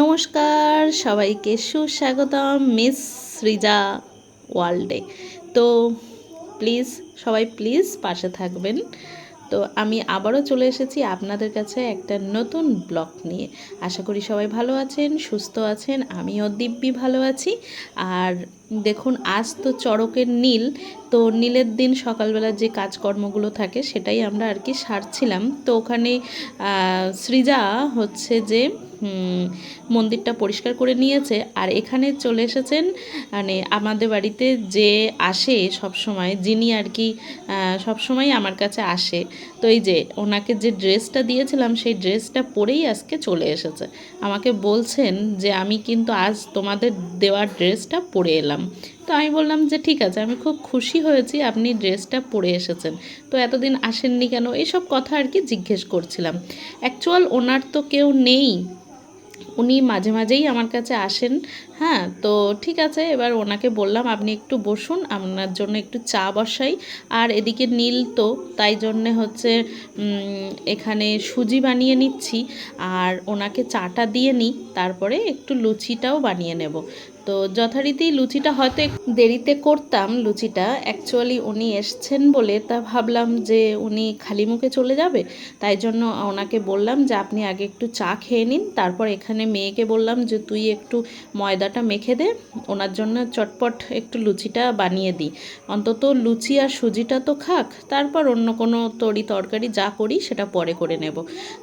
নমস্কার, সবাইকে সুস্বাগতম মিস সৃজা ওয়ার্ল্ডে। তো প্লিজ, সবাই প্লিজ পাশে থাকবেন। তো আমি আবারও চলে এসেছি আপনাদের কাছে একটা নতুন ব্লগ নিয়ে। আশা করি সবাই ভালো আছেন, সুস্থ আছেন, আমিও দিব্যি ভালো আছি। আর দেখুন, আজ তো চড়কের নীল, তো নীলের দিন সকালবেলা যে কাজকর্মগুলো থাকে সেটাই আমরা আর কি সারছিলাম। তো ওখানে সৃজা হচ্ছে যে মন্দিরটা পরিষ্কার করে নিয়েছে। আর এখানে চলে এসেছেন মানে আমাদের বাড়িতে যে আসে সব সময় যিনি আর কি সব সময় আমার কাছে আসে। তো এই যে ওনাকে যে ড্রেসটা দিয়েছিলাম, সেই ড্রেসটা পরেই আজকে চলে এসেছে। আমাকে বলছেন যে, আমি কিন্তু আজ তোমাদের দেওয়া ড্রেসটা পরে এলাম। তো আমি বললাম যে ঠিক আছে, আমি খুব খুশি হয়েছি আপনি ড্রেসটা পরে এসেছেন। তো এতদিন আসেননি কেন? এইসব কথা আর কি জিজ্ঞেস করছিলাম। অ্যাকচুয়াল ওনার তো কেউ নেই। উনি মাঝে মাঝেই আমার কাছে আসেন। হ্যাঁ তো ঠিক আছে, এবার ওনাকে বললাম, আপনি একটু বসুন, আপনার জন্য একটু চা বসাই। আর এদিকে নীল তো, তাই জন্যে হচ্ছে এখানে সুজি বানিয়ে নিচ্ছি। আর ওনাকে চাটা দিয়ে নিই, তারপরে একটু লুচিটাও বানিয়ে নেব। তো যথারীতি লুচিটা হয়তো দেরিতে করতাম লুচিটা। অ্যাকচুয়ালি উনি এসছেন বলে তা ভাবলাম যে উনি খালি মুখে চলে যাবে। তাই জন্য ওনাকে বললাম যে আপনি আগে একটু চা খেয়ে নিন, তারপর এখানে মেয়েকে বললাম যে তুই একটু ময়দাটা মেখে দে, ওনার জন্য চটপট একটু লুচিটা বানিয়ে দিই অন্তত লুচি আর সুজিটা তো খাক, তারপর অন্য কোনো তরি তরকারি যা করি সেটা পরে করে নেব।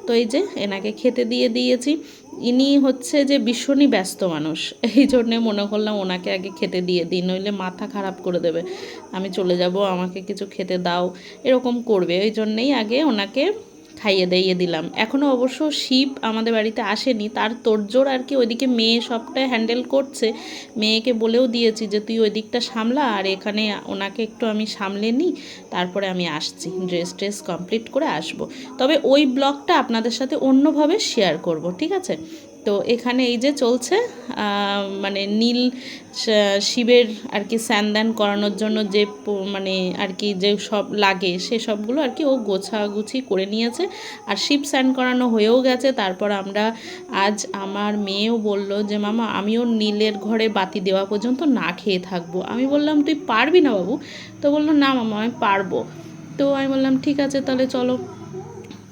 তো এই যে এনাকে খেতে দিয়ে দিয়েছি। ইনি হচ্ছে যে ভীষণই ব্যস্ত মানুষ, এই জন্যে মনে করলাম ওনাকে আগে খেতে দিয়ে দিই, নইলে মাথা খারাপ করে দেবে। আমি চলে যাব, আমাকে কিছু খেতে দাও, এরকম করবে ওই জন্যেই আগে ওনাকে খাইয়ে দাইয়ে দিলাম। এখনও অবশ্য শিব আমাদের বাড়িতে আসেনি। তার তোরজোর আর কি ওইদিকে মেয়ে সবটাই হ্যান্ডেল করছে। মেয়েকে বলেও দিয়েছি যে, তুই ওই দিকটা সামলা আর এখানে ওনাকে একটু আমি সামলে নিই, তারপরে আমি আসছি। ড্রেস ট্রেস কমপ্লিট করে আসব। তবে ওই ব্লগটা আপনাদের সাথে অন্যভাবে শেয়ার করব, ঠিক আছে? তো এখানে এই যে চলছে মানে নীল শিবের আর কি স্যানদান করানোর জন্য যে মানে আর কি যে সব লাগে, সে সবগুলো আর কি ও গোছাগুছি করে নিয়েছে। আর শিব স্যান করানো হয়েও গেছে। তারপর আমরা আজ আমার মেয়েও বলল যে, মামা, আমিও নীলের ঘরে বাতি দেওয়া পর্যন্ত না খেয়ে থাকব। আমি বললাম, তুই পারবি না বাবু? তো বলল, না মামা, আমি পারব। তো আমি বললাম, ঠিক আছে, তাহলে চলো।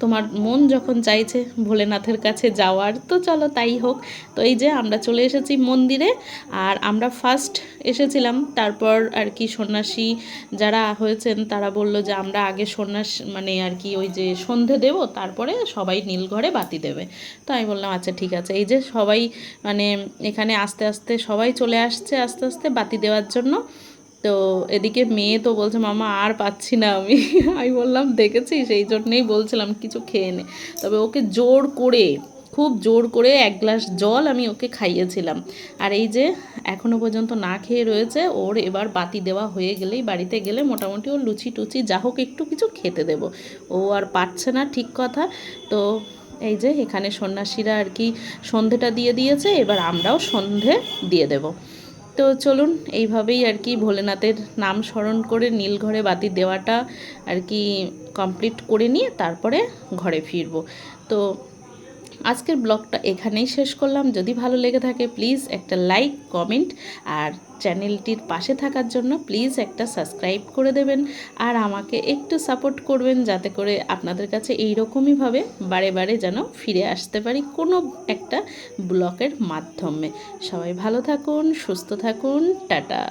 তোমার মন যখন চাইছে ভোলেনাথের কাছে যাওয়ার, তো চলো তাই হোক। তো এই যে আমরা চলে এসেছি মন্দিরে, আর আমরা ফার্স্ট এসেছিলাম। তারপর আর কি সন্ন্যাসী যারা হয়েছেন, তারা বলল যে আমরা আগে সন্ন্যাস মানে আর কি ওই যে সন্ধে দেব, তারপরে সবাই নীলঘরে বাতি দেবে। তো আমি বললাম আচ্ছা ঠিক আছে। এই যে সবাই মানে এখানে আস্তে আস্তে সবাই চলে আসছে আস্তে আস্তে বাতি দেওয়ার জন্য। তো এদিকে মেয়ে তো বলছে, মামা, আর পাচ্ছি না আমি। আমি বললাম দেখেছি সেই জন্যেই বলছিলাম, কিছু খেয়ে নে। তবে ওকে জোর করে, খুব জোর করে এক গ্লাস জল আমি ওকে খাইয়েছিলাম। আর এই যে এখনও পর্যন্ত না খেয়ে রয়েছে, ওর এবার বাতি দেওয়া হয়ে গেলেই বাড়িতে গেলে মোটামুটি ওর লুচি টুচি, যা হোক একটু কিছু খেতে দেবো। ও আর পারছে না, ঠিক কথা। তো এই যে, এখানে সন্ন্যাসীরা আর কি সন্ধেটা দিয়ে দিয়েছে, এবার আমরাও সন্ধে দিয়ে দেবো। তো চলুন, এইভাবেই আর কি ভোলেনাথের নাম স্মরণ করে নীল ঘরে বাতি দেওয়াটা আর কি কমপ্লিট করে নিয়ে তারপরে ঘরে ফিরবো। তো আজকের ব্লগটা এখানেই শেষ করলাম। যদি ভালো লেগে থাকে প্লিজ একটা লাইক কমেন্ট আর চ্যানেলটির পাশে থাকার জন্য প্লিজ একটা সাবস্ক্রাইব করে দেবেন। আর আমাকে একটু সাপোর্ট করবেন যাতে করে আপনাদের কাছে এই রকমইভাবে বারে বারে যেন ফিরে আসতে পারি কোনো একটা ব্লগের মাধ্যমে। সবাই ভালো থাকুন, সুস্থ থাকুন, টাটা।